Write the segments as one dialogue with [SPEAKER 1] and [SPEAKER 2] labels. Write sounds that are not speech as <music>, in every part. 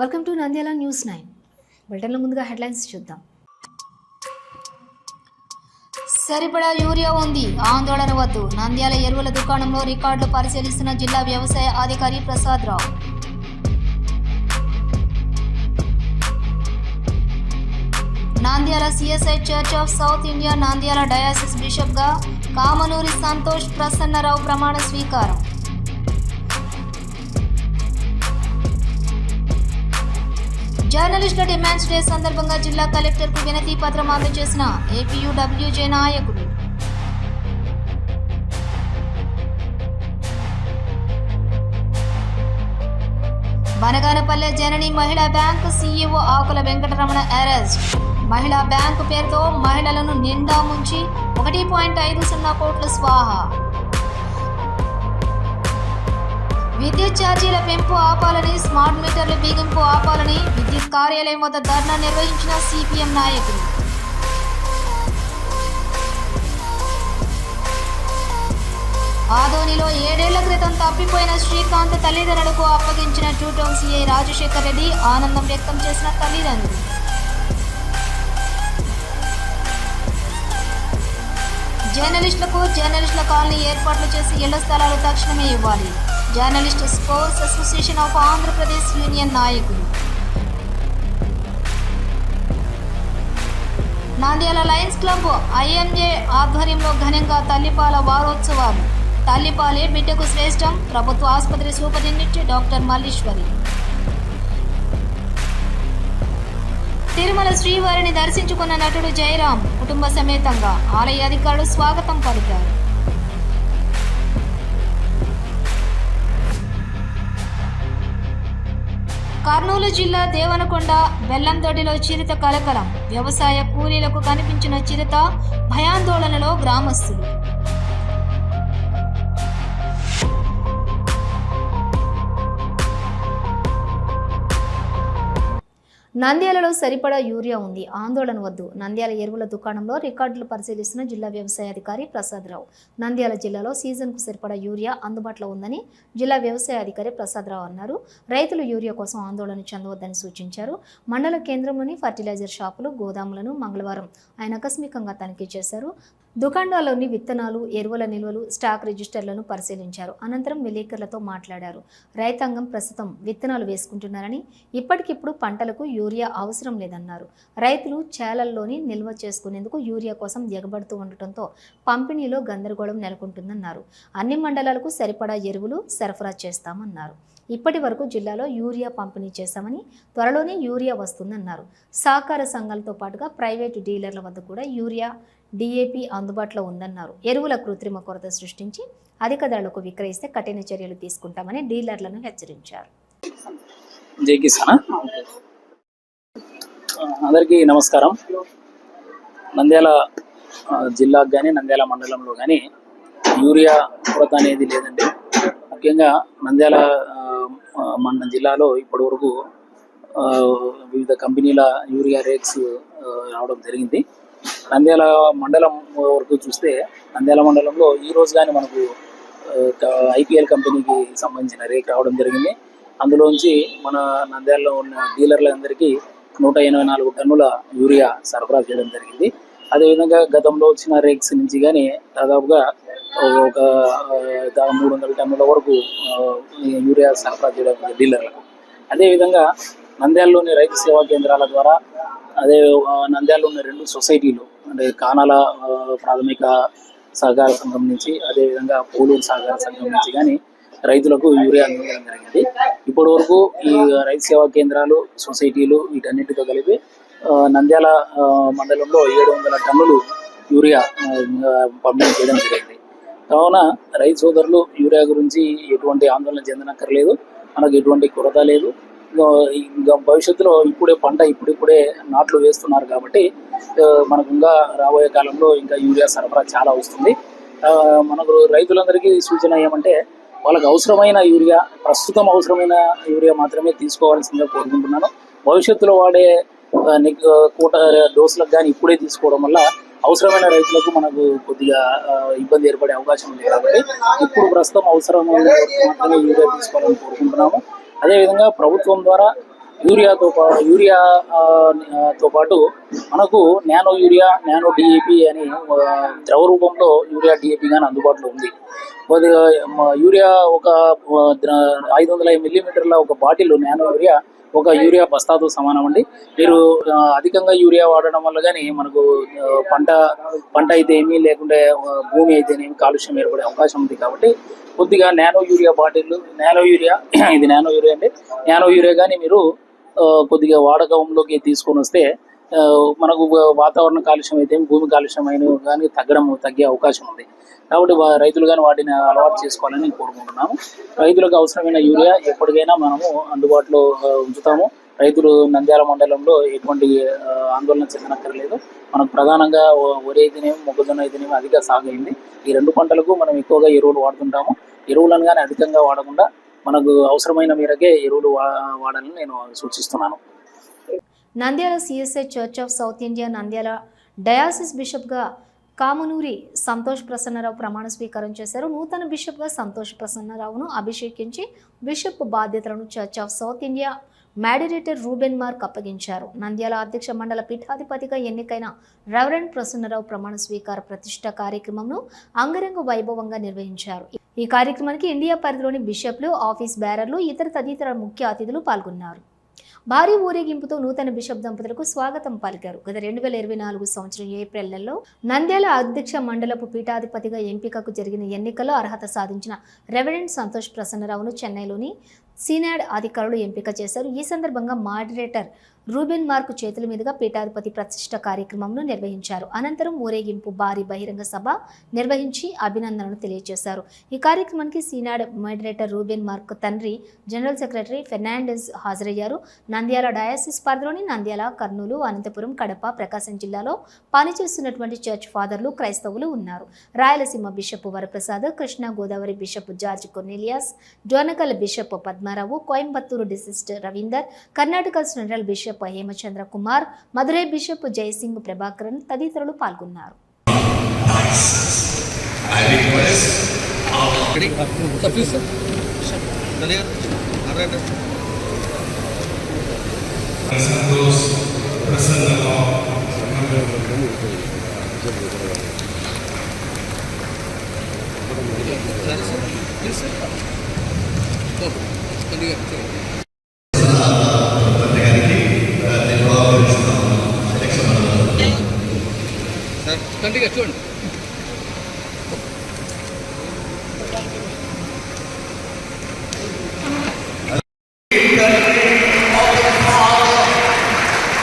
[SPEAKER 1] Welcome to Nandyal news nine బులెటిన్లో ముందుగా headlines చూద్దాం. సరిపడా యూరియా ఉంది. ఆందోళన వద్దు నంద్యాల ఎరువుల దుకాణంలో రికార్డులు పరిశీలిస్తున్న జిల్లా వ్యవసాయ అధికారి Prasad Rao. Nandyal C S I Church of South India Nandyal diocese బిషప్గా Kamanuri Santosh Prasannarao ప్రమాణ స్వీకారం. జర్నలిస్టుల డిమాండ్స్ డే సందర్భంగా జిల్లా కలెక్టర్కు వినతి పత్రం అందజేసిన ఏపీయూడబ్ల్యూజే నాయకుడు. బనగానపల్లె జనని మహిళా bank CEO Akula Venkataramana arrest. మహిళా బ్యాంకు పేరుతో మహిళలను నిండా ముంచి ఒకటి పాయింట్ ఐదు సున్నా కోట్ల స్వాహా. విద్యుత్ ఛార్జీల పెంపు ఆపాలని స్మార్ట్ మీటర్ల బిగింపు ఆపాలని విద్యుత్ కార్యాలయం వద్ద ధర్నా నిర్వహించిన సిపిఎం నాయకులు. ఆదోనిలో ఏడేళ్ళ క్రితం తప్పిపోయిన శ్రీకాంత్ తల్లిదండ్రులకు అప్పగించిన టూటౌన్ సిఐ రాజశేఖర్ రెడ్డి ఆనందం వ్యక్తం చేసిన తల్లిదండ్రులు. జర్నలిస్టులకు జర్నలిస్టుల కాలనీ ఏర్పాట్లు చేసి ఇళ్ళ స్థలాలు తక్షణమే ఇవ్వాలి. Journalist sports association of Andhra Pradesh union నాయకులు నాంద్యాల లయన్స్ క్లబ్ ఐఎంజే ఆధ్వర్యంలో ఘనంగా తల్లిపాల వారోత్సవాలు. తల్లిపాలే బిడ్డకు శ్రేష్టం ప్రభుత్వ ఆసుపత్రి సూపరింటెండెంట్ డాక్టర్ మల్లీశ్వరి. తిరుమల శ్రీవారిని దర్శించుకున్న నటుడు జయరాం కుటుంబ సమేతంగా ఆలయ అధికారులు స్వాగతం పలికారు. కర్నూలు జిల్లా దేవనకొండ బెల్లంతోటిలో చిరుత కలకలం వ్యవసాయ కూలీలకు కనిపించిన చిరుత భయాందోళనలో గ్రామస్తులు. నంద్యాలలో సరిపడా యూరియా ఉంది. ఆందోళన వద్దు. నంద్యాల ఎరువుల దుకాణంలో రికార్డులు పరిశీలిస్తున్న జిల్లా వ్యవసాయ అధికారి ప్రసాదరావు నంద్యాల జిల్లాలో సీజన్కు సరిపడా యూరియా అందుబాటులో ఉందని జిల్లా వ్యవసాయ అధికారి ప్రసాదరావు అన్నారు. రైతులు యూరియా కోసం ఆందోళన చెందవద్దని సూచించారు. మండల కేంద్రంలోని ఫర్టిలైజర్ షాపులు గోదాములను మంగళవారం ఆయన ఆకస్మికంగా తనిఖీ చేశారు. దుకాణాల్లోని విత్తనాలు ఎరువుల నిల్వలు స్టాక్ రిజిస్టర్లను పరిశీలించారు. అనంతరం విలేకరులతో మాట్లాడారు. రైతాంగం ప్రస్తుతం విత్తనాలు వేసుకుంటున్నారని ఇప్పటికిప్పుడు పంటలకు యూరియా అవసరం లేదన్నారు. రైతులు చేలల్లోని నిల్వ చేసుకునేందుకు యూరియా కోసం ఎగబడుతూ ఉండటంతో పంపిణీలో గందరగోళం నెలకొంటుందన్నారు. అన్ని మండలాలకు సరిపడా ఎరువులు సరఫరా చేస్తామన్నారు. ఇప్పటి వరకు జిల్లాలో యూరియా పంపిణీ చేశామని త్వరలోనే యూరియా వస్తుందన్నారు. సహకార సంఘాలతో పాటుగా ప్రైవేటు డీలర్ల వద్ద కూడా యూరియా డిఏపి అందుబాటులో ఉందన్నారు. ఎరువుల కృత్రిమ కొరత సృష్టించి అధిక ధరలకు విక్రయిస్తే కఠిన చర్యలు తీసుకుంటామని డీలర్లను హెచ్చరించారు.
[SPEAKER 2] అందరికీ నమస్కారం. నంద్యాల జిల్లాకు కానీ నంద్యాల మండలంలో కానీ యూరియా కొరత అనేది లేదండి. ముఖ్యంగా నంద్యాల మన జిల్లాలో ఇప్పటి వరకు వివిధ కంపెనీల యూరియా రేట్స్ రావడం జరిగింది. నంద్యాల మండలం వరకు చూస్తే నంద్యాల మండలంలో ఈ రోజు కానీ మనకు ఐపీఎల్ కంపెనీకి సంబంధించిన రేక్ రావడం జరిగింది. అందులోంచి మన నంద్యాలలో ఉన్న డీలర్లందరికీ నూట ఎనభై నాలుగు టన్నుల యూరియా సరఫరా చేయడం జరిగింది. అదేవిధంగా గతంలో వచ్చిన రేక్స్ నుంచి కానీ దాదాపుగా ఒక మూడు వందల టన్నుల వరకు యూరియా సరఫరా చేయడం డీలర్లకు. అదేవిధంగా నంద్యాలలోని రైతు సేవా కేంద్రాల ద్వారా అదే నంద్యాలలోని నంద్యాలలో ఉన్న రెండు సొసైటీలు అంటే కానాల ప్రాథమిక సహకార సంఘం నుంచి అదేవిధంగా పోలూరు సహకార సంఘం నుంచి కానీ రైతులకు యూరియా అందించడం జరిగింది. ఇప్పటి వరకు ఈ రైతు సేవా కేంద్రాలు సొసైటీలు వీటన్నిటితో కలిపి నంద్యాల మండలంలో ఏడు వందల టన్నులు యూరియా పంపిణీ చేయడం జరిగింది. కావున రైతు సోదరులు యూరియా గురించి ఎటువంటి ఆందోళన చెందనక్కర్లేదు. మనకు ఎటువంటి కొరత లేదు. భవిష్యత్తులో ఇప్పుడే పంట ఇప్పుడిప్పుడే నాట్లు వేస్తున్నారు కాబట్టి మనకు ఇంకా రాబోయే కాలంలో ఇంకా యూరియా సరఫరా చాలా వస్తుంది. మనకు రైతులందరికీ సూచన ఏమంటే వాళ్ళకి అవసరమైన యూరియా ప్రస్తుతం అవసరమైన యూరియా మాత్రమే తీసుకోవాల్సిందిగా కోరుకుంటున్నాను. భవిష్యత్తులో వాడే కూట డోసులకు కానీ ఇప్పుడే తీసుకోవడం వల్ల అవసరమైన రైతులకు మనకు కొద్దిగా ఇబ్బంది ఏర్పడే అవకాశం ఉంది కాబట్టి ఇప్పుడు ప్రస్తుతం అవసరమైన మాత్రమే యూరియా తీసుకోవాలని కోరుకుంటున్నాము. అదేవిధంగా ప్రభుత్వం ద్వారా యూరియాతో పా- యూరియా తో పాటు మనకు నానో యూరియా నానో డిఏపి అని ద్రవ రూపంలో యూరియా డిఏపి కానీ అందుబాటులో ఉంది. కొద్దిగా యూరియా ఒక ఐదు వందల మిల్లీమీటర్ల ఒక బాటిల్ నానో యూరియా ఒక యూరియా బస్తాతో సమానం అండి. మీరు అధికంగా యూరియా వాడడం వల్ల కానీ మనకు పంట పంట అయితే ఏమీ లేకుంటే భూమి అయితేనేమి కాలుష్యం ఏర్పడే అవకాశం ఉంది కాబట్టి కొద్దిగా nano urea bottle nano urea <clears throat> ఇది నానో యూరియా అండి. నానో యూరియా కానీ మీరు కొద్దిగా వాడకంలోకి తీసుకొని వస్తే మనకు వాతావరణ కాలుష్యం అయితే భూమి కాలుష్యం అయిన కానీ తగ్గడం తగ్గే అవకాశం ఉంది. కాబట్టి రైతులు కానీ వాటిని అలవాటు చేసుకోవాలని కోరుకుంటున్నాము. రైతులకు అవసరమైన యూరియా ఎప్పటికైనా మనము అందుబాటులో ఉంచుతాము. రైతులు నంద్యాల మండలంలో ఎటువంటి ఆందోళన చెందనక్కర్లేదు. మనకు ప్రధానంగా వరి అయితేనేమి మొక్కజొన్న అయితేనేమి అధిక సాగు అయింది ఈ రెండు పంటలకు మనం ఎక్కువగా ఎరువులు వాడుతుంటాము. ఎరువులను కానీ అధికంగా వాడకుండా మనకు అవసరమైన మేరకే ఎరువులు వా- వాడాలని నేను సూచిస్తున్నాను.
[SPEAKER 1] Nandyal C S I Church of South India Nandyal diocese బిషప్గా Kamanuri Santosh Prasannarao ప్రమాణ స్వీకారం చేశారు. నూతన బిషప్గా సంతోష్ ప్రసన్నరావును అభిషేకించి బిషప్ బాధ్యతలను church of south India moderator Reuben Mark అప్పగించారు. నంద్యాల అధ్యక్ష మండల పీఠాధిపతిగా ఎన్నికైన రెవరెండ్ ప్రసన్నరావు ప్రమాణ స్వీకార ప్రతిష్ట కార్యక్రమంను అంగరంగ వైభవంగా నిర్వహించారు. ఈ కార్యక్రమానికి ఇండియా పరిధిలోని బిషప్లు ఆఫీస్ బ్యారర్లు ఇతర తదితర ముఖ్య అతిథులు పాల్గొన్నారు. భారీ ఊరేగింపుతో నూతన బిషప్ దంపతులకు స్వాగతం పలికారు. గత రెండు వేల ఇరవై నాలుగు సంవత్సరం ఏప్రిల్ నెలలో నంద్యాల అధ్యక్ష మండలపు పీఠాధిపతిగా ఎంపికకు జరిగిన ఎన్నికల్లో అర్హత సాధించిన రెవరెండ్ సంతోష్ ప్రసన్నరావును చెన్నైలోని సీనాడ్ అధికారులు ఎంపిక చేశారు. ఈ సందర్భంగా మాడరేటర్ రూబెన్ మార్క్ చేతుల మీదుగా పీఠాధిపతి ప్రతిష్ట కార్యక్రమంను నిర్వహించారు. అనంతరం ఊరేగింపు భారీ బహిరంగ సభ నిర్వహించి అభినందనలు తెలియజేశారు. ఈ కార్యక్రమానికి సీనాడ్ మోడరేటర్ రూబెన్ మార్క్ తండ్రి జనరల్ సెక్రటరీ ఫెర్నాండెస్ హాజరయ్యారు. నంద్యాల డయాసిస్ పరిధిలోని నంద్యాల కర్నూలు అనంతపురం కడప ప్రకాశం జిల్లాలో పనిచేస్తున్నటువంటి చర్చ్ ఫాదర్లు క్రైస్తవులు ఉన్నారు. Rayalaseema bishop Varaprasad Krishna Godavari bishop George Cornelius జోనకల్ bishop Padmarao Coimbatore diocese Ravinder Karnataka central bishop Hemachandra Kumar Madurai bishop Jayasingh Prabhakaran తదితరులు పాల్గొన్నారు
[SPEAKER 3] Sir, please, సార్ కంటిగా చూడండి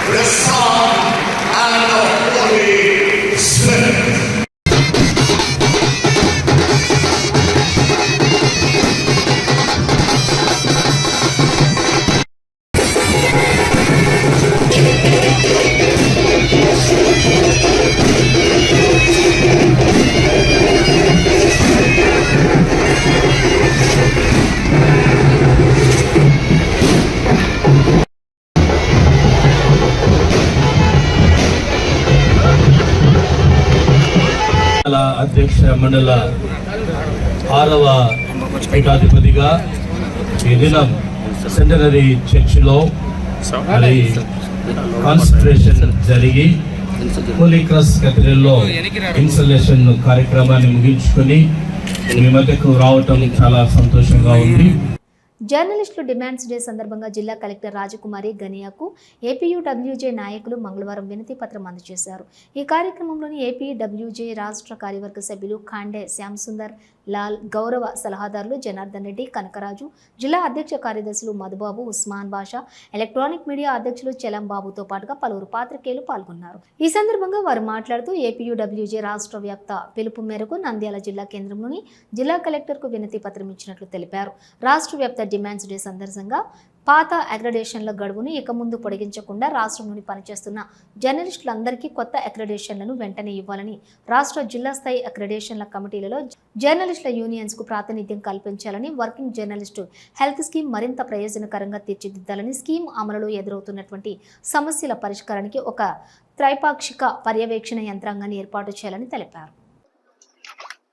[SPEAKER 4] the Son,
[SPEAKER 5] మండల ఆరవ పీఠాధిపతిగా ఈ దినం సెంటనరీ చర్చిలో మరి కాన్సన్ట్రేషన్ జరిగి హోలీ క్రాస్ కథలలో ఇన్స్టలేషన్ కార్యక్రమాన్ని ముగించుకొని మీ మధ్యకు రావటం చాలా సంతోషంగా ఉంది.
[SPEAKER 1] జర్నలిస్టులు డిమాండ్స్ డే సందర్భంగా జిల్లా కలెక్టర్ రాజకుమారి గనియాకు ఏపీయూడబ్ల్యూజే నాయకులు మంగళవారం వినతి పత్రం అందజేశారు. ఈ కార్యక్రమంలోని ఏపీడబ్ల్యూజే రాష్ట్ర కార్యవర్గ సభ్యులు ఖాండే శ్యామ్సుందర్ లాల్ గౌరవ సలహాదారులు జనార్దన్ రెడ్డి కనకరాజు జిల్లా అధ్యక్ష కార్యదర్శులు మధుబాబు ఉస్మాన్ బాషా ఎలక్ట్రానిక్ మీడియా అధ్యక్షులు చలం బాబుతో పాటుగా పలువురు పాత్రికేయులు పాల్గొన్నారు. ఈ సందర్భంగా వారు మాట్లాడుతూ ఏపీయూడబ్ల్యూజే రాష్ట్ర వ్యాప్త పిలుపు మేరకు నంద్యాల జిల్లా కేంద్రంలోని జిల్లా కలెక్టర్కు వినతి పత్రం ఇచ్చినట్లు తెలిపారు. రాష్ట్ర వ్యాప్త డిమాండ్స్ డే సందర్భంగా పాత అక్రెడేషన్ల గడువును ఇక ముందు పొడిగించకుండా రాష్ట్రంలోని పనిచేస్తున్న జర్నలిస్టులందరికీ కొత్త అక్రెడేషన్లను వెంటనే ఇవ్వాలని రాష్ట్ర జిల్లా స్థాయి అక్రెడేషన్ల కమిటీలలో జర్నలిస్టుల యూనియన్స్కు ప్రాతినిధ్యం కల్పించాలని వర్కింగ్ జర్నలిస్టు హెల్త్ స్కీమ్ మరింత ప్రయోజనకరంగా తీర్చిదిద్దాలని స్కీమ్ అమలులో ఎదురవుతున్నటువంటి సమస్యల పరిష్కారానికి ఒక త్రైపాక్షిక పర్యవేక్షణ యంత్రాంగాన్ని ఏర్పాటు చేయాలని తెలిపారు.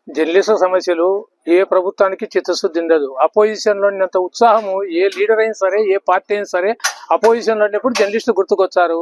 [SPEAKER 2] జర్నలిస్టు సమస్యలు
[SPEAKER 6] ఏ ప్రభుత్వానికి చిత్తశుద్ధి ఉండదు. అపోజిషన్లో ఉన్నంత ఉత్సాహము ఏ లీడర్ అయినా సరే ఏ పార్టీ అయినా సరే అపోజిషన్లో ఉన్నప్పుడు జర్నలిస్టులు గుర్తుకొచ్చారు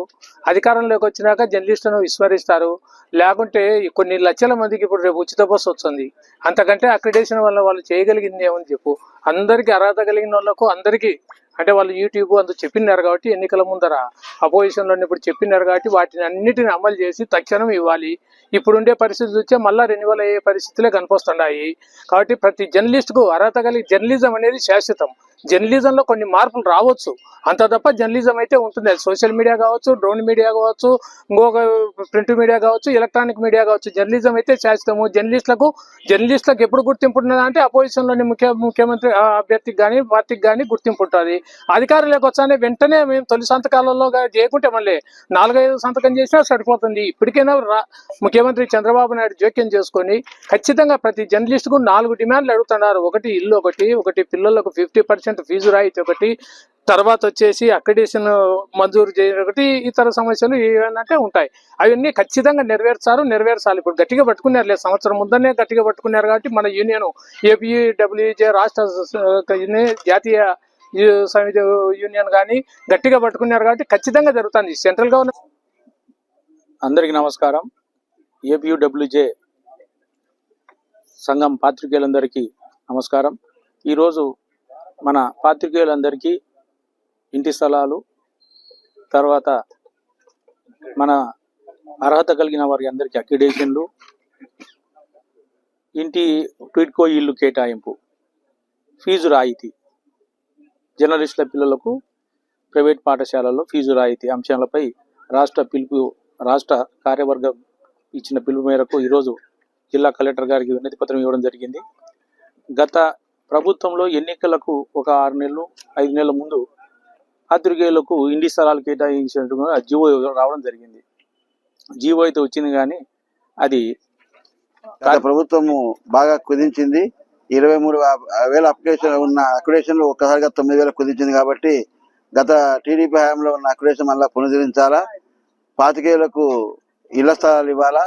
[SPEAKER 6] అధికారంలోకి వచ్చినాక జర్నలిస్టును విస్మరిస్తారు. లేకుంటే కొన్ని లక్షల మందికి ఇప్పుడు రేపు ఉచిత బస్సు వస్తుంది. అంతకంటే అక్రిడేషన్ వల్ల వాళ్ళు చేయగలిగింది ఏమని చెప్పు. అందరికీ అర్హత కలిగిన వాళ్ళకు అందరికీ అంటే వాళ్ళు యూట్యూబ్ అంత చెప్పినారు కాబట్టి ఎన్నికల ముందర. అపోజిషన్లో ఇప్పుడు చెప్పినారు కాబట్టి వాటిని అన్నిటిని అమలు చేసి తక్షణం ఇవ్వాలి. ఇప్పుడుండే పరిస్థితి వచ్చే మళ్ళా రెన్యువల్ అయ్యే పరిస్థితులే కనిపిస్తున్నాయి కాబట్టి ప్రతి జర్నలిస్ట్కు అర్హత కలిగి జర్నలిజం అనేది శాశ్వతం. జర్నలిజంలో కొన్ని మార్పులు రావచ్చు. అంత తప్ప జర్నలిజం అయితే ఉంటుంది. అది సోషల్ మీడియా కావచ్చు డ్రోన్ మీడియా కావచ్చు ఇంకొక ప్రింట్ మీడియా కావచ్చు ఎలక్ట్రానిక్ మీడియా కావచ్చు. జర్నలిజం అయితే శాశ్వతము జర్నలిస్టులకు జర్నలిస్టులకు ఎప్పుడు గుర్తింపు ఉంటుందంటే అపోజిషన్లోని అపోజిషన్లోని ముఖ్య ముఖ్యమంత్రి అభ్యర్థికి కానీ పార్టీకి కానీ గుర్తింపు ఉంటుంది. అధికారులకు వచ్చానే వెంటనే మేము తొలి సంతకాలలో చేయకుంటే మళ్ళీ నాలుగైదు సంతకం చేసినా సరిపోతుంది. ఇప్పటికైనా రా- ముఖ్యమంత్రి చంద్రబాబు నాయుడు జోక్యం చేసుకొని ఖచ్చితంగా ప్రతి జర్నలిస్టుకు నాలుగు డిమాండ్లు అడుగుతున్నారు. ఒకటి ఇల్లు ఒకటి ఒకటి పిల్లలకు ఫిఫ్టీ పర్సెంట్ ఫీజు రాయితీ ఒకటి తర్వాత వచ్చేసి అక్రిడేషన్ మంజూరు చేయడం ఒకటి ఇతర సమస్యలు ఏమంటే ఉంటాయి. అవన్నీ ఖచ్చితంగా నెరవేర్చారు నెరవేర్చాలి. ఇప్పుడు గట్టిగా పట్టుకున్నారు లేదు. సంవత్సరం ముందనే గట్టిగా పట్టుకున్నారు కాబట్టి మన యూనియన్ ఏపీడబ్ల్యూజే రాష్ట్ర జాతీయ సమితి యూనియన్ కానీ గట్టిగా పట్టుకున్నారు కాబట్టి ఖచ్చితంగా జరుగుతుంది. సెంట్రల్ గవర్నమెంట్
[SPEAKER 7] అందరికీ నమస్కారం. ఏపీయూడబ్ల్యూజే సంఘం పాత్రికేయులందరికీ నమస్కారం. ఈరోజు మన పాత్రికేయులందరికీ ఇంటి స్థలాలు తర్వాత మన అర్హత కలిగిన వారికి అందరికీ అక్రిడేషన్లు ఇంటి ట్విట్కో ఇల్లు కేటాయింపు ఫీజు రాయితీ. జర్నలిస్టుల పిల్లలకు ప్రైవేట్ పాఠశాలల్లో ఫీజు రాయితీ అంశాలపై రాష్ట్ర పిలుపు రాష్ట్ర కార్యవర్గం ఇచ్చిన పిలుపు మేరకు ఈరోజు జిల్లా కలెక్టర్ గారికి వినతి పత్రం ఇవ్వడం జరిగింది. గత ప్రభుత్వంలో ఎన్నికలకు ఒక ఆరు నెలలు ఐదు నెలల ముందు పాత్రికేయులకు ఇండి స్థలాలు కేటాయించినట్టుగా జీవో రావడం జరిగింది. జీవో అయితే వచ్చింది కానీ అది
[SPEAKER 8] ప్రభుత్వము బాగా కుదించింది. ఇరవై మూడు వేల అప్లికేషన్ ఉన్న అక్యుడేషన్లు ఒక్కసారిగా తొమ్మిది వేల కుదించింది కాబట్టి గత టీడీపీ హయాంలో ఉన్న అక్యుడేషన్ మళ్ళీ పునరుద్ధరించాలా? పాతికేయులకు ఇళ్ళ స్థలాలు ఇవ్వాలా?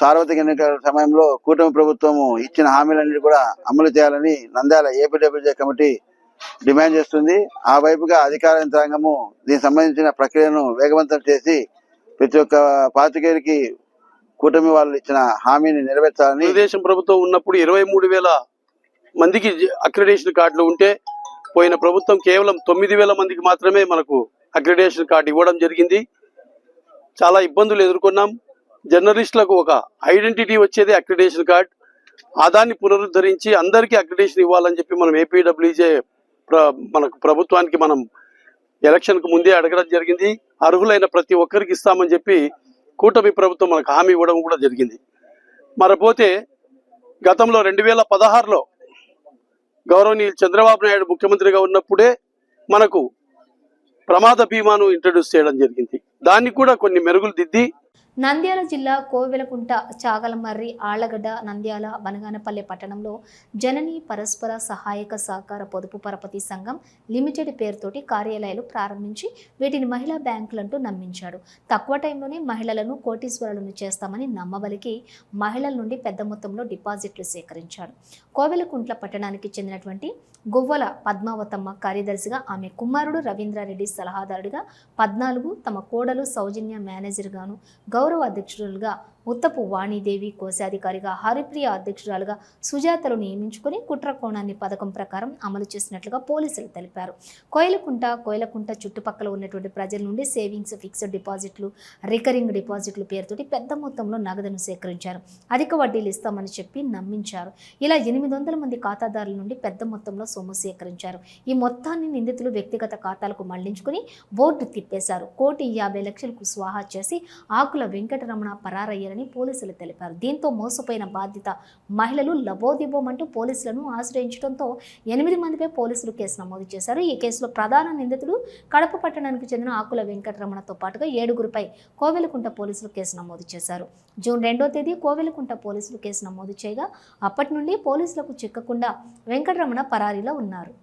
[SPEAKER 8] సార్వత్రిక ఎన్నికల సమయంలో కూటమి ప్రభుత్వము ఇచ్చిన హామీలన్నీ కూడా అమలు చేయాలని నంద్యాల ఏపీడబ్ల్యూజే కమిటీ డిమాండ్ చేస్తుంది. ఆ వైపుగా అధికార యంత్రాంగము దీనికి సంబంధించిన ప్రక్రియను వేగవంతం చేసి ప్రతి ఒక్క పాతికేయుడికి కూటమి వాళ్ళు ఇచ్చిన హామీని నెరవేర్చాలని
[SPEAKER 7] తెలుగుదేశం ప్రభుత్వం ఉన్నప్పుడు ఇరవై మూడు వేల మందికి అక్రిడేషన్ కార్డులు ఉంటే పోయిన ప్రభుత్వం కేవలం తొమ్మిది వేల మందికి మాత్రమే మనకు అక్రిడేషన్ కార్డు ఇవ్వడం జరిగింది. చాలా ఇబ్బందులు ఎదుర్కొన్నాం. జర్నలిస్టులకు ఒక ఐడెంటిటీ వచ్చేది అక్రిడేషన్ కార్డ్. ఆదాన్ని పునరుద్ధరించి అందరికీ అక్రిడేషన్ ఇవ్వాలని చెప్పి మనం ఏపీడబ్ల్యూజే ప్ర మనకు ప్రభుత్వానికి మనం ఎలక్షన్కు ముందే అడగడం జరిగింది. అర్హులైన ప్రతి ఒక్కరికి ఇస్తామని చెప్పి కూటమి ప్రభుత్వం మనకు హామీ ఇవ్వడం కూడా జరిగింది. మరపోతే గతంలో రెండు వేల పదహారులో గౌరవనీయులు చంద్రబాబు నాయుడు ముఖ్యమంత్రిగా ఉన్నప్పుడే మనకు ప్రమాద బీమాను ఇంట్రడ్యూస్ చేయడం జరిగింది. దాన్ని కూడా కొన్ని మెరుగులు దిద్ది
[SPEAKER 1] నంద్యాల జిల్లా కోవెలకుంట చాగలమర్రి ఆళ్ళగడ్డ నంద్యాల వనగానపల్లె పట్టణంలో జనని పరస్పర సహాయక సహకార పొదుపు పరపతి సంఘం లిమిటెడ్ పేరుతోటి కార్యాలయాలు ప్రారంభించి వీటిని మహిళా బ్యాంకులంటూ నమ్మించాడు. తక్కువ టైంలోనే మహిళలను కోటీశ్వరులను చేస్తామని నమ్మబలికి మహిళల నుండి పెద్ద మొత్తంలో డిపాజిట్లు సేకరించాడు. కోవెలకుంట్ల పట్టణానికి చెందినటువంటి గువ్వల పద్మావతమ్మ కార్యదర్శిగా ఆమె కుమారుడు రవీంద్రారెడ్డి సలహాదారుడిగా పద్నాలుగు తమ కోడలు సౌజన్య మేనేజర్గాను గౌరవ అధ్యక్షురాలుగా ఉత్తపు వాణిదేవి కోశాధికారిగా హరిప్రియ అధ్యక్షురాలుగా సుజాతలు నియమించుకుని కుట్ర కోణాన్ని పథకం ప్రకారం అమలు చేసినట్లుగా పోలీసులు తెలిపారు. కోయలకుంట కోయలకుంట చుట్టుపక్కల ఉన్నటువంటి ప్రజల నుండి సేవింగ్స్ ఫిక్స్డ్ డిపాజిట్లు రికరింగ్ డిపాజిట్లు పేరుతోటి పెద్ద మొత్తంలో నగదును సేకరించారు. అధిక వడ్డీలు ఇస్తామని చెప్పి నమ్మించారు. ఇలా ఎనిమిది వందల మంది ఖాతాదారుల నుండి పెద్ద మొత్తంలో సొమ్ము సేకరించారు. ఈ మొత్తాన్ని నిందితులు వ్యక్తిగత ఖాతాలకు మళ్ళించుకుని బోర్డు తిప్పేశారు. కోటి యాభై లక్షలకు స్వాహా చేసి ఆకుల వెంకటరమణ పరారయ్యారని పోలీసులు తెలిపారు. దీంతో మోసపోయిన బాధిత మహిళలు లబోదిబోమంటూ పోలీసులను ఆశ్రయించడంతో ఎనిమిది మందిపై పోలీసులు కేసు నమోదు చేశారు. ఈ కేసులో ప్రధాన నిందితుడు కడప పట్టణానికి చెందిన ఆకుల వెంకటరమణతో పాటుగా ఏడుగురిపై కోవెలకుంట పోలీసులు కేసు నమోదు చేశారు. జూన్ రెండో తేదీ కోవెలకుంట పోలీసులు కేసు నమోదు చేయగా అప్పటి నుండి పోలీసులకు చిక్కకుండా వెంకటరమణ పరారీలో ఉన్నారు.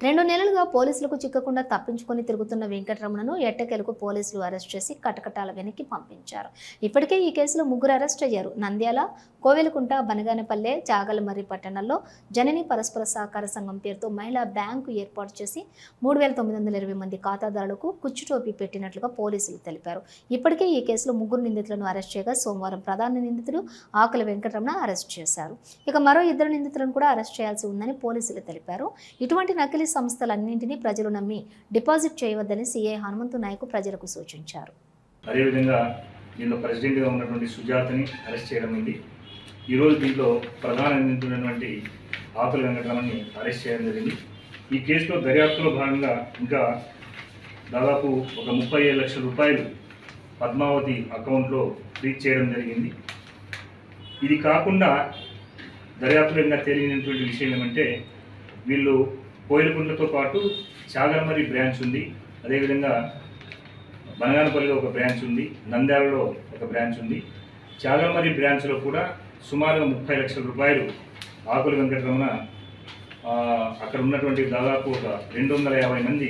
[SPEAKER 1] రెండు నెలలుగా పోలీసులకు చిక్కకుండా తప్పించుకొని తిరుగుతున్న వెంకటరమణను ఎట్టకేలకు పోలీసులు అరెస్ట్ చేసి కటకటాల వెనక్కి పంపించారు. ఇప్పటికే ఈ కేసులో ముగ్గురు అరెస్ట్ అయ్యారు. నంద్యాల కోవెలకుంట బనగానపల్లె చాగలమర్రి పట్టణాల్లో జనని పరస్పర సహకార సంఘం పేరుతో మహిళా బ్యాంకు ఏర్పాటు చేసి మూడు వేల తొమ్మిది వందల ఇరవై మంది ఖాతాదారులకు కుచ్చుటోపీ పెట్టినట్లుగా పోలీసులు తెలిపారు. ఇప్పటికే ఈ కేసులో ముగ్గురు నిందితులను అరెస్ట్ చేయగా సోమవారం ప్రధాన నిందితుడు ఆకుల వెంకటరమణ అరెస్ట్ చేశారు. ఇక మరో ఇద్దరు నిందితులను కూడా అరెస్ట్ చేయాల్సి ఉందని పోలీసులు తెలిపారు. ఇటువంటి నకిలీ సంస్థలన్నింటినీ ప్రజలు నమ్మి డిపాజిట్ చేయవద్దని సీఐ హనుమంతు నాయకు ప్రజలకు సూచించారు.
[SPEAKER 9] అదేవిధంగా దీనిలో ప్రెసిడెంట్గా ఉన్నటువంటి సుజాతని అరెస్ట్ చేయడం ఉంది ఈరోజు దీంట్లో ప్రధాన నిందితుడైనటువంటి ఆకుల వెంకటరమణని అరెస్ట్ చేయడం జరిగింది. ఈ కేసులో దర్యాప్తులో భాగంగా ఇంకా దాదాపు ఒక ముప్పై ఏడు లక్షల రూపాయలు పద్మావతి అకౌంట్లో రీచ్ చేయడం జరిగింది. ఇది కాకుండా దర్యాప్తులో ఇంకా తేలినటువంటి విషయం ఏమంటే వీళ్ళు కోయిలకుంట్లతో పాటు చాగలమరి బ్రాంచ్ ఉంది. అదేవిధంగా బనగానపల్లిలో ఒక బ్రాంచ్ ఉంది. నంద్యాలలో ఒక బ్రాంచ్ ఉంది. చాగలమరి బ్రాంచ్లో కూడా సుమారుగా ముప్పై లక్షల రూపాయలు ఆకుల వెంకటరమణ అక్కడ ఉన్నటువంటి దాదాపు ఒక రెండు వందల యాభై మంది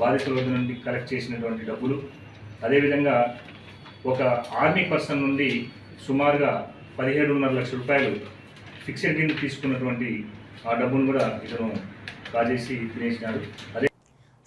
[SPEAKER 9] బాధితుల నుండి కలెక్ట్ చేసినటువంటి డబ్బులు. అదేవిధంగా ఒక ఆర్మీ పర్సన్ నుండి సుమారుగా పదిహేడున్నర లక్షల రూపాయలు ఫిక్స్డ్ కింద తీసుకున్నటువంటి ఆ డబ్బును కూడా ఇతను కాజేసి తినేసినాడు అదే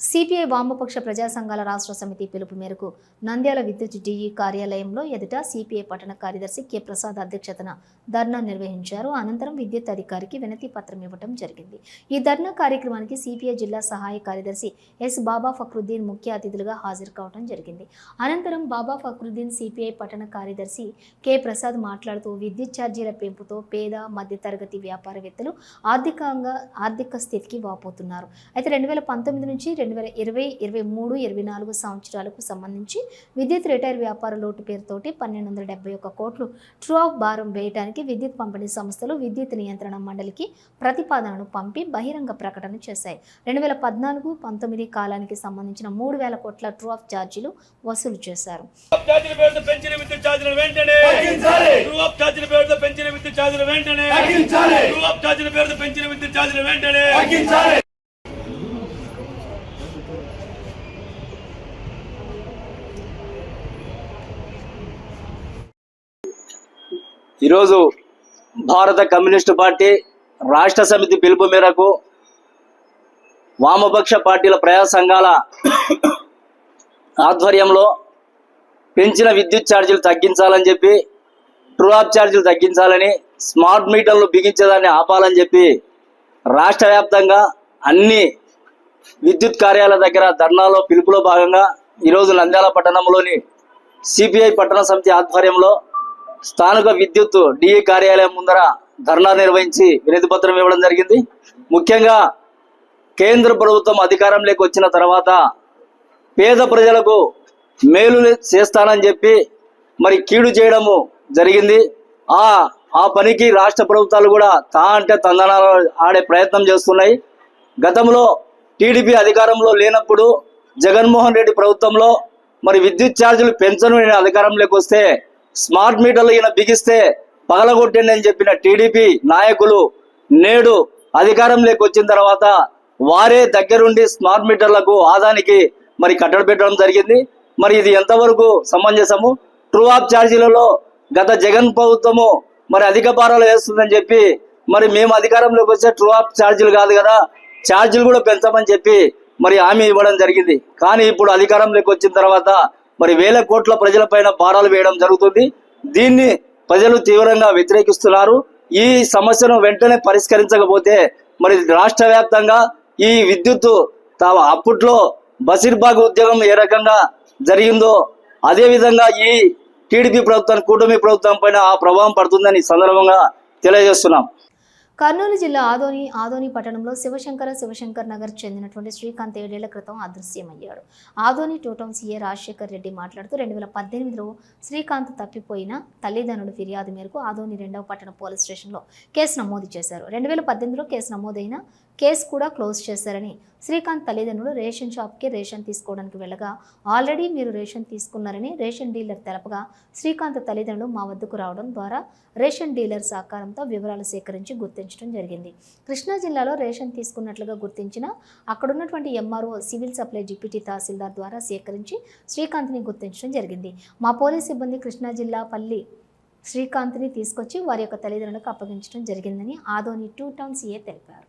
[SPEAKER 1] సిపిఐ వామపక్ష ప్రజా సంఘాల రాష్ట్ర సమితి పిలుపు మేరకు నంద్యాల విద్యుత్ డిఈ కార్యాలయంలో ఎదుట సిపిఐ పట్టణ కార్యదర్శి కె ప్రసాద్ అధ్యక్షతన ధర్నా నిర్వహించారు. అనంతరం విద్యుత్ అధికారికి వినతి పత్రం ఇవ్వడం జరిగింది. ఈ ధర్నా కార్యక్రమానికి సిపిఐ జిల్లా సహాయ కార్యదర్శి ఎస్ బాబా ఫక్రుద్దీన్ ముఖ్య అతిథులుగా హాజరు కావడం జరిగింది. అనంతరం బాబా ఫక్రుద్దీన్ సిపిఐ పట్టణ కార్యదర్శి కె ప్రసాద్ మాట్లాడుతూ విద్యుత్ ఛార్జీల పెంపుతో పేద మధ్యతరగతి వ్యాపారవేత్తలు ఆర్థికంగా ఆర్థిక స్థితికి వాపోతున్నారు. అయితే రెండు వేల పంతొమ్మిది నుంచి రెండు వేల ఇరవై ఇరవై మూడు ఇరవై నాలుగు సంవత్సరాలకు సంబంధించి విద్యుత్ రిటైర్ వ్యాపార లోటు పేరుతోటి పన్నెండు వందల డెబ్బై ఒక్క కోట్లు ట్రూ ఆఫ్ భారం వేయడానికి విద్యుత్ పంపిణీ సంస్థలు విద్యుత్ నియంత్రణ మండలికి ప్రతిపాదనను పంపి బహిరంగ ప్రకటన చేశాయి. రెండు వేల పద్నాలుగు పంతొమ్మిది కాలానికి సంబంధించిన మూడు వేల కోట్ల ట్రూ ఆఫ్ ఛార్జీలు వసూలు చేశారు.
[SPEAKER 5] పెంచిన విద్యుత్ ఛార్జీలు వెంటనే ట్రూ అప్ ఛార్జీల పేరుతో పెంచిన విద్యుత్ ఛార్జీలు వెంటనే ట్రూ అప్ ఛార్జీల పేరుతో పెంచిన విద్యుత్ ఛార్జీలు వెంటనే
[SPEAKER 10] ఈరోజు భారత కమ్యూనిస్టు పార్టీ రాష్ట్ర సమితి పిలుపు మేరకు వామపక్ష పార్టీల ప్రజా సంఘాల ఆధ్వర్యంలో పెంచిన విద్యుత్ ఛార్జీలు తగ్గించాలని చెప్పి ట్రూ ఆఫ్ ఛార్జీలు తగ్గించాలని స్మార్ట్ మీటర్లు బిగించేదాన్ని ఆపాలని చెప్పి రాష్ట్ర వ్యాప్తంగా అన్ని విద్యుత్ కార్యాలయాల దగ్గర ధర్నాలో పిలుపులో భాగంగా ఈరోజు నంద్యాల పట్టణంలోని సిపిఐ పట్టణ సమితి ఆధ్వర్యంలో స్థానిక విద్యుత్ డిఈ కార్యాలయం ముందర ధర్నా నిర్వహించి వినతి పత్రం ఇవ్వడం జరిగింది. ముఖ్యంగా కేంద్ర ప్రభుత్వం అధికారంలోకి వచ్చిన తర్వాత పేద ప్రజలకు మేలు చేస్తానని చెప్పి మరి కీడు చేయడము జరిగింది. ఆ ఆ పనికి రాష్ట్ర ప్రభుత్వాలు కూడా తా అంటే తందనాలు ఆడే ప్రయత్నం చేస్తున్నాయి. గతంలో టీడీపీ అధికారంలో లేనప్పుడు జగన్మోహన్ రెడ్డి ప్రభుత్వంలో మరి విద్యుత్ ఛార్జీలు పెంచను నేను అధికారంలోకి వస్తే స్మార్ట్ మీటర్లు ఈయన బిగిస్తే పగలగొట్టండి అని చెప్పిన టీడీపీ నాయకులు నేడు అధికారంలోకి వచ్చిన తర్వాత వారే దగ్గరుండి స్మార్ట్ మీటర్లకు ఆదానికి మరి కట్టడి పెట్టడం జరిగింది. మరి ఇది ఎంతవరకు సమంజసము? ట్రూ ఆఫ్ ఛార్జీలలో గత జగన్ ప్రభుత్వము మరి అధిక భారాలు వేస్తుందని చెప్పి మరి మేము అధికారంలోకి వస్తే ట్రూ ఆఫ్ ఛార్జీలు కాదు కదా ఛార్జీలు కూడా పెంచమని చెప్పి మరి హామీ ఇవ్వడం జరిగింది. కానీ ఇప్పుడు అధికారంలోకి వచ్చిన తర్వాత మరి వేల కోట్ల ప్రజలపైన భారాలు వేయడం జరుగుతుంది. దీన్ని ప్రజలు తీవ్రంగా వ్యతిరేకిస్తున్నారు. ఈ సమస్యను వెంటనే పరిష్కరించకపోతే మరి రాష్ట్ర వ్యాప్తంగా ఈ విద్యుత్ తా- అప్పట్లో బసిర్బాగ్ ఉద్యోగం ఏ రకంగా జరిగిందో అదేవిధంగా ఈ టీడీపీ ప్రభుత్వం కూటమి ప్రభుత్వం పైన ఆ ప్రభావం పడుతుందని సందర్భంగా తెలియజేస్తున్నాం.
[SPEAKER 1] కర్నూలు జిల్లా ఆదోని ఆదోని పట్టణంలో శివశంకర శివశంకర్ నగర్ చెందినటువంటి శ్రీకాంత్ ఏడేళ్ళ క్రితం అదృశ్యమయ్యాడు. Adoni two town CA Rajasekhar Reddy మాట్లాడుతూ రెండు వేల పద్దెనిమిదిలో శ్రీకాంత్ తప్పిపోయిన తల్లిదండ్రుల ఫిర్యాదు మేరకు ఆదోని రెండవ పట్టణ పోలీస్ స్టేషన్లో కేసు నమోదు చేశారు. రెండు వేల పద్దెనిమిదిలో కేసు నమోదైన కేసు కూడా క్లోజ్ చేశారని. శ్రీకాంత్ తల్లిదండ్రులు రేషన్ షాప్కి రేషన్ తీసుకోవడానికి వెళ్ళగా ఆల్రెడీ మీరు రేషన్ తీసుకున్నారని రేషన్ డీలర్ తెలపగా శ్రీకాంత్ తల్లిదండ్రులు మా వద్దకు రావడం ద్వారా రేషన్ డీలర్ సహకారంతో వివరాలు సేకరించి గుర్తించడం జరిగింది. కృష్ణా జిల్లాలో రేషన్ తీసుకున్నట్లుగా గుర్తించిన అక్కడున్నటువంటి MRO civil supply deputy tahsildar ద్వారా సేకరించి శ్రీకాంత్ని గుర్తించడం జరిగింది. మా పోలీస్ సిబ్బంది కృష్ణా జిల్లా పల్లి శ్రీకాంత్ని తీసుకొచ్చి వారి యొక్క తల్లిదండ్రులకు అప్పగించడం జరిగిందని ఆదోని టూ టౌన్ సీఏ తెలిపారు.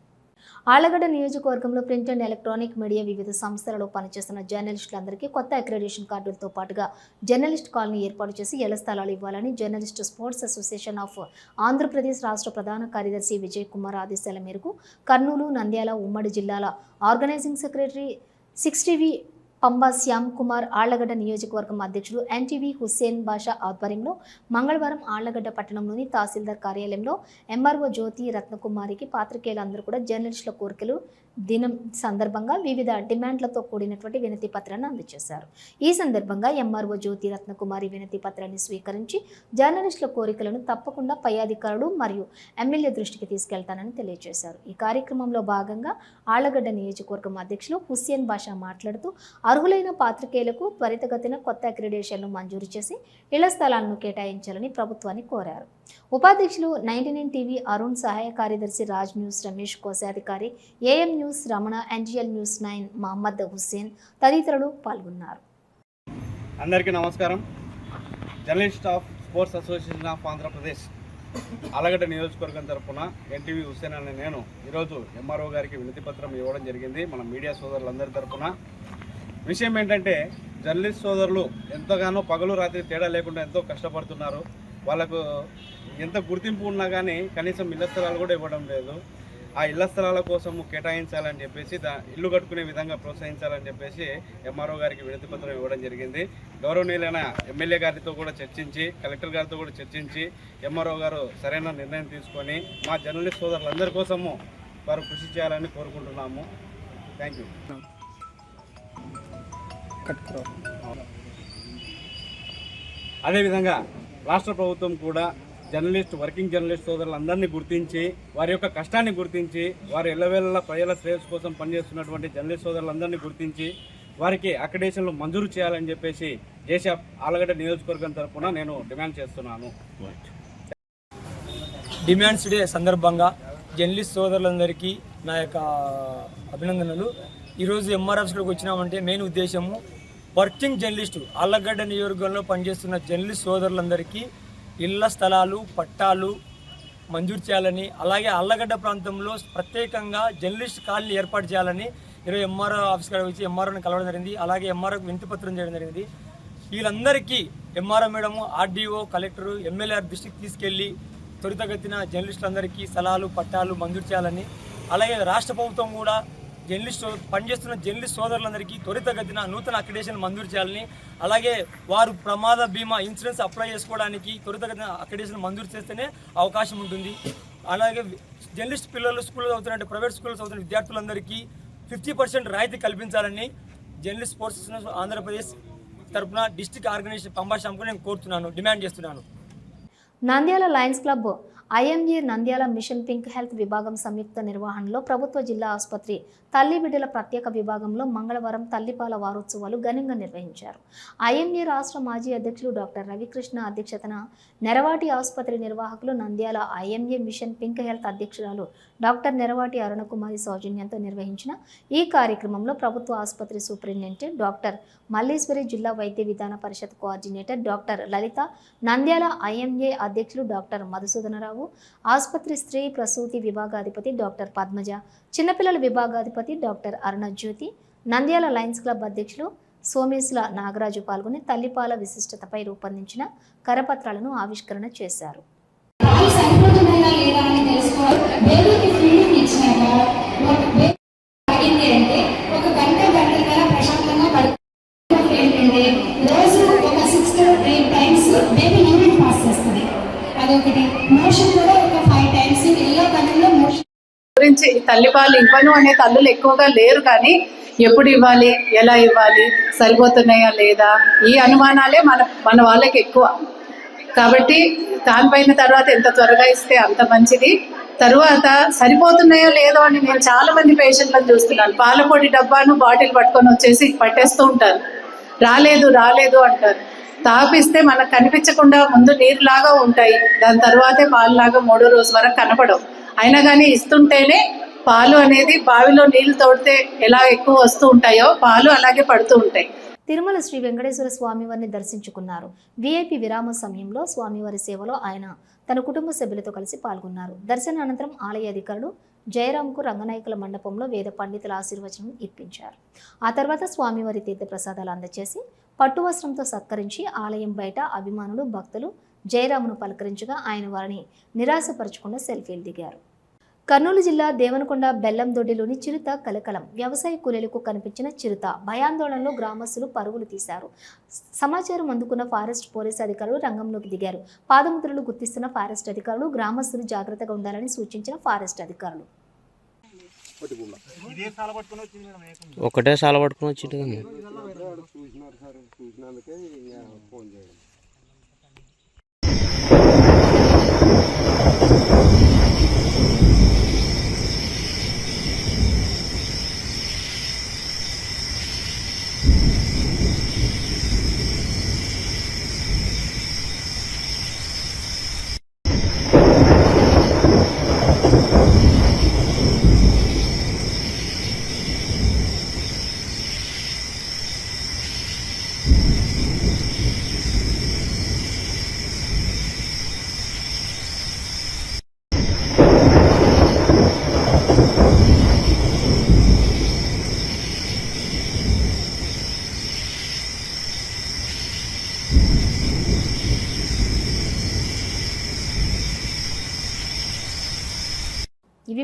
[SPEAKER 1] ఆళ్ళగడ్డ నియోజకవర్గంలో ప్రింట్ అండ్ ఎలక్ట్రానిక్ మీడియా వివిధ సంస్థలలో పనిచేస్తున్న జర్నలిస్టులందరికీ కొత్త అక్రెడిషన్ కార్డులతో పాటుగా జర్నలిస్ట్ కాలనీ ఏర్పాటు చేసి ఎల స్థలాలు ఇవ్వాలని journalist sports association of Andhra Pradesh రాష్ట్ర ప్రధాన కార్యదర్శి విజయ్ కుమార్ ఆదేశాల మేరకు కర్నూలు నంద్యాల ఉమ్మడి జిల్లాల organising secretary six TV Pamba Shyam Kumar Allagadda నియోజకవర్గం అధ్యక్షుడు ఎన్టీవీ హుస్సేన్ బాషా ఆధ్వర్యంలో మంగళవారం ఆళ్ళగడ్డ పట్టణంలోని తహసీల్దార్ కార్యాలయంలో ఎంఆర్ఓ జ్యోతి రత్నకుమారికి పాత్రికేయులందరూ కూడా జర్నలిస్టుల కోరికలు దినం సందర్భంగా వివిధ డిమాండ్లతో కూడినటువంటి వినతి పత్రాన్ని అందజేశారు. ఈ సందర్భంగా ఎంఆర్ఓ జ్యోతి రత్నకుమారి వినతి పత్రాన్ని స్వీకరించి జర్నలిస్టుల కోరికలను తప్పకుండా పై అధికారులు మరియు ఎమ్మెల్యే దృష్టికి తీసుకెళ్తానని తెలియజేశారు. ఈ కార్యక్రమంలో భాగంగా ఆళ్ళగడ్డ నియోజకవర్గం అధ్యక్షులు హుస్సేన్ బాషా మాట్లాడుతూ అర్హులైన పాత్రికేయులకు త్వరితగతిన కొత్త అక్రిడేషన్లు మంజూరు చేసి ఇళ్ళ స్థలాలను కేటాయించాలని ప్రభుత్వాన్ని కోరారు. ఉపాధ్యక్షులు నైన్టీ నైన్ టీవీ అరుణ్ సహాయ కార్యదర్శి రాజ్ న్యూస్ రమేష్ కోశాధికారి AM news Ramana NGL news nine Mohammed Hussain తదితరులు పాల్గొన్నారు.
[SPEAKER 11] అందరికీ నమస్కారం. Journalist of sports association of Andhra Pradesh Allagadda నియోజకవర్గం తరఫున ఎన్టీవీ హుస్సేన్ అనే నేను ఈరోజు ఎంఆర్ఓ గారికి వినతి పత్రం ఇవ్వడం జరిగింది. మన మీడియా సోదరులందరి తరఫున విషయం ఏంటంటే జర్నలిస్ట్ సోదరులు ఎంతగానో పగలు రాత్రి తేడా లేకుండా ఎంతో కష్టపడుతున్నారు. వాళ్ళకు ఎంత గుర్తింపు ఉన్నా కానీ కనీసం ఇళ్ళ స్థలాలు కూడా ఇవ్వడం లేదు. ఆ ఇళ్ళ స్థలాల కోసము కేటాయించాలని చెప్పేసి దా ఇల్లు కట్టుకునే విధంగా ప్రోత్సహించాలని చెప్పేసి ఎంఆర్ఓ గారికి వినతి పత్రం ఇవ్వడం జరిగింది. గౌరవనీయులైన ఎమ్మెల్యే గారితో కూడా చర్చించి కలెక్టర్ గారితో కూడా చర్చించి ఎంఆర్ఓ గారు సరైన నిర్ణయం తీసుకొని మా జర్నలిస్ట్ సోదరులందరి కోసము వారు కృషి చేయాలని కోరుకుంటున్నాము. Thank you. అదేవిధంగా రాష్ట్ర ప్రభుత్వం కూడా జర్నలిస్ట్ వర్కింగ్ జర్నలిస్ట్ సోదరులందరినీ గుర్తించి వారి యొక్క కష్టాన్ని గుర్తించి వారు ఎల్లవేళ ప్రజల శ్రేయస్సు కోసం పనిచేస్తున్నటువంటి జర్నలిస్ట్ సోదరులందరినీ గుర్తించి వారికి అకడేషన్లు మంజూరు చేయాలని చెప్పేసి దేశ ఆలగడ్డ నియోజకవర్గం తరఫున నేను డిమాండ్ చేస్తున్నాను.
[SPEAKER 12] డిమాండ్స్ డే సందర్భంగా జర్నలిస్ట్ సోదరులందరికీ నా యొక్క అభినందనలు. ఈరోజు ఎంఆర్ఎఫ్స్లోకి వచ్చినామంటే మెయిన్ ఉద్దేశము వర్కింగ్ జర్నలిస్టు ఆళ్ళగడ్డ నియోజకవర్గంలో పనిచేస్తున్న జర్నలిస్ట్ సోదరులందరికీ ఇళ్ళ స్థలాలు పట్టాలు మంజూరు చేయాలని అలాగే అల్లగడ్డ ప్రాంతంలో ప్రత్యేకంగా జర్నలిస్ట్ కాలనీ ఏర్పాటు చేయాలని ఈరోజు ఎంఆర్ఓ ఆఫీస్ కాడ వచ్చి ఎంఆర్ఓని కలవడం జరిగింది. అలాగే ఎంఆర్ఓకి వింతిపత్రం చేయడం జరిగింది. వీళ్ళందరికీ MRO madam RDO collector MLA దృష్టికి తీసుకెళ్ళి త్వరితగతిన జర్నలిస్టులందరికీ స్థలాలు పట్టాలు మంజూరు చేయాలని అలాగే రాష్ట్ర ప్రభుత్వం కూడా జర్నలిస్ట్ పనిచేస్తున్న జర్నలిస్ట్ సోదరులందరికీ త్వరితగతిన నూతన అక్రిడేషన్ మంజూరు చేయాలని అలాగే వారు ప్రమాద బీమా ఇన్సూరెన్స్ అప్లై చేసుకోవడానికి త్వరితగతిన అక్రిడేషన్ మంజూరు చేస్తేనే అవకాశం ఉంటుంది. అలాగే జర్నలిస్ట్ పిల్లలు స్కూల్లో చదువుతున్న ప్రైవేట్ స్కూల్లో చదువుతున్న విద్యార్థులందరికీ ఫిఫ్టీ పర్సెంట్ రాయితీ కల్పించాలని జర్నలిస్ట్ స్పోర్ట్స్ ఆంధ్రప్రదేశ్ తరపున డిస్టిక్ ఆర్గనైజేషన్ పంబాశాంకు నేను కోరుతున్నాను డిమాండ్ చేస్తున్నాను.
[SPEAKER 1] Nandyal lions club IMA Nandyal mission pink health విభాగం సంయుక్త నిర్వహణలో ప్రభుత్వ జిల్లా ఆసుపత్రి తల్లి బిడ్డల ప్రత్యేక విభాగంలో మంగళవారం తల్లిపాల వారోత్సవాలు ఘనంగా నిర్వహించారు. ఐఎంఏ రాష్ట్ర మాజీ అధ్యక్షులు డాక్టర్ రవికృష్ణ అధ్యక్షతన నెరవాటి ఆసుపత్రి నిర్వాహకులు Nandyal IMA mission pink health అధ్యక్షురాలు డాక్టర్ నెరవాటి అరుణకుమారి సౌజన్యంతో నిర్వహించిన ఈ కార్యక్రమంలో ప్రభుత్వ ఆసుపత్రి సూపరింటెండెంట్ డాక్టర్ మల్లేశ్వరి జిల్లా వైద్య విధాన పరిషత్ coordinator doctor Lalitha Nandyal IMA అధ్యక్షులు డాక్టర్ మధుసూదనరావు ఆసుపత్రి స్త్రీ ప్రసూతి విభాగాధిపతి డాక్టర్ పద్మజ చిన్నపిల్లల విభాగాధిపతి doctor Arunajyothi Nandyal lions club అధ్యక్షులు సోమేశ్ల నాగరాజు పాల్గొని తల్లిపాల విశిష్టతపై రూపొందించిన కరపత్రాలను ఆవిష్కరణ చేశారు.
[SPEAKER 13] రోజు ఒక six times baby urine pass చేస్తుంది. అదొకటి. మోషన్ కూడా ఒక ఫైవ్ టైమ్స్ మోషన్.
[SPEAKER 14] గురించి తల్లిపాలు ఇవ్వను అనే తల్లులు ఎక్కువగా లేరు కానీ ఎప్పుడు ఇవ్వాలి ఎలా ఇవ్వాలి సరిపోతున్నాయా లేదా? ఈ అనుమానాలే మన మన వాళ్ళకి ఎక్కువ. కాబట్టి దానిపైన తర్వాత ఎంత త్వరగా ఇస్తే అంత మంచిది. తరువాత సరిపోతున్నాయో లేదో అని నేను చాలా మంది పేషెంట్లను చూస్తున్నాను. పాలపొడి డబ్బాను బాటిల్ పట్టుకొని వచ్చేసి పట్టేస్తూ ఉంటారు. రాలేదు రాలేదు అంటారు. తాపిస్తే మనకు కనిపించకుండా ముందు నీరులాగా ఉంటాయి. దాని తర్వాతే పాలులాగా మూడో రోజు వరకు కనపడవు. అయినా కానీ ఇస్తుంటేనే పాలు అనేది బావిలో నీళ్ళు తోడితే ఎలా ఎక్కువ వస్తూ ఉంటాయో పాలు అలాగే పడుతూ ఉంటాయి.
[SPEAKER 1] తిరుమల శ్రీ వెంకటేశ్వర స్వామివారిని దర్శించుకున్నారు. విఐపి విరామ సమయంలో స్వామివారి సేవలో ఆయన తన కుటుంబ సభ్యులతో కలిసి పాల్గొన్నారు. దర్శన అనంతరం ఆలయ అధికారులు జయరాంకు రంగనాయకుల మండపంలో వేద పండితుల ఆశీర్వచనం ఇప్పించారు. ఆ తర్వాత స్వామివారి తీర్థ ప్రసాదాలు అందజేసి పట్టు వస్త్రంతో సత్కరించి ఆలయం బయట అభిమానులు భక్తులు జయరామును పలకరించగా ఆయన వారిని నిరాశపరచకుండా సెల్ఫీలు దిగారు. కర్నూలు జిల్లా దేవనకొండ బెల్లందొడ్డిలోని చిరుత కలకలం వ్యవసాయ కూలీలకు కనిపించిన చిరుత భయాందోళనలో గ్రామస్తులు పరుగులు తీశారు. సమాచారం అందుకున్న ఫారెస్ట్ పోలీసు అధికారులు రంగంలోకి దిగారు. పాదముద్రలు గుర్తిస్తున్న ఫారెస్ట్ అధికారులు గ్రామస్తులు జాగ్రత్తగా ఉండాలని సూచించిన ఫారెస్ట్ అధికారులు.
[SPEAKER 15] ఒకటే సాల పట్టుకుని వచ్చింది కానీ
[SPEAKER 1] చూసినారు సార్ చూసినందుకే ఫోన్ చేయండి.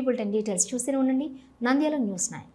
[SPEAKER 1] బులెటిన్ డీటెయిల్స్ చూస్తూనే ఉండండి. Nandyal news nine.